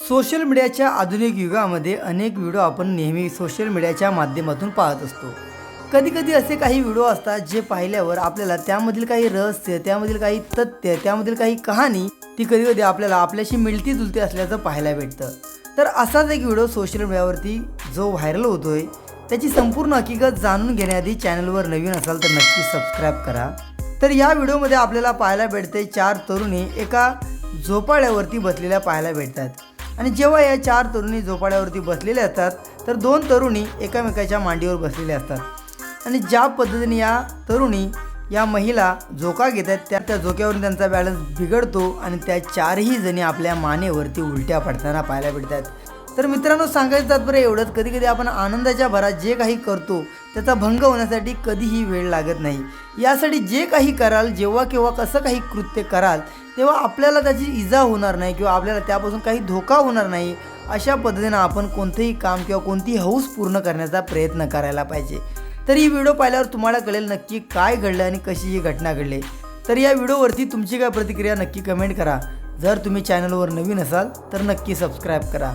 Social मीडियाच्या आधुनिक युगामध्ये अनेक व्हिडिओ आपण नेहमी सोशल मीडियाच्या माध्यमातून पाहत असतो. कधीकधी असे काही व्हिडिओ असतात जे पाहिल्यावर आपल्याला त्यामधील काही रहस्य त्यामधील काही तथ्य त्यामधील काही कहाणी ती कधीकधी आपल्याला आपल्याशी मिळती जुलती असल्याचं पाहायला भेटतं. तर असाच एक व्हिडिओ सोशल मीडियावरती जो व्हायरल होतोय त्याची संपूर्ण हकीकत जाणून घेण्याआधी चॅनलवर नवीन असाल तर नक्की सबस्क्राईब करा. तर या व्हिडिओमध्ये आपल्याला पाहायला भेटते चार तरुणी एका झोपाळ्यावरती बसलेल्या पाहायला भेटतात. आणि जेव्हा या चार तरुणी झोपाळ्यावरती बसलेल्या असतात तर दोन तरुणी एकामेकाच्या मांडीवर बसलेल्या असतात. आणि ज्या पद्धतीने या तरुणी या महिला झोका घेत आहेत त्या त्या झोक्यावरून त्यांचा बॅलन्स बिघडतो आणि त्या चारही जणी आपल्या मानेवरती उलट्या पडताना पाहायला भेटतात तर मित्रांनो सांगायचं तात्पर्य एवढंच कधी कधी आपण आनंदाच्या भरात जे काही करतो त्याचा भंग होण्यासाठी कधीही वेळ लागत नाही. यासाठी जे काही कराल जेव्हा केव्हा कसं काही कृत्य कराल तेव्हा आपल्याला त्याची इजा होणार नाही किंवा आपल्याला त्यापासून काही धोका होणार नाही अशा पद्धतीनं आपण कोणतंही काम किंवा कोणतीही हौस पूर्ण करण्याचा प्रयत्न करायला पाहिजे. तर ही व्हिडिओ पाहिल्यावर तुम्हाला कळेल नक्की काय घडलं आणि कशी ही घटना घडली. तर या व्हिडिओवरती तुमची काय प्रतिक्रिया नक्की कमेंट करा. जर तुम्ही चॅनलवर नवीन असाल तर नक्की सबस्क्राईब करा.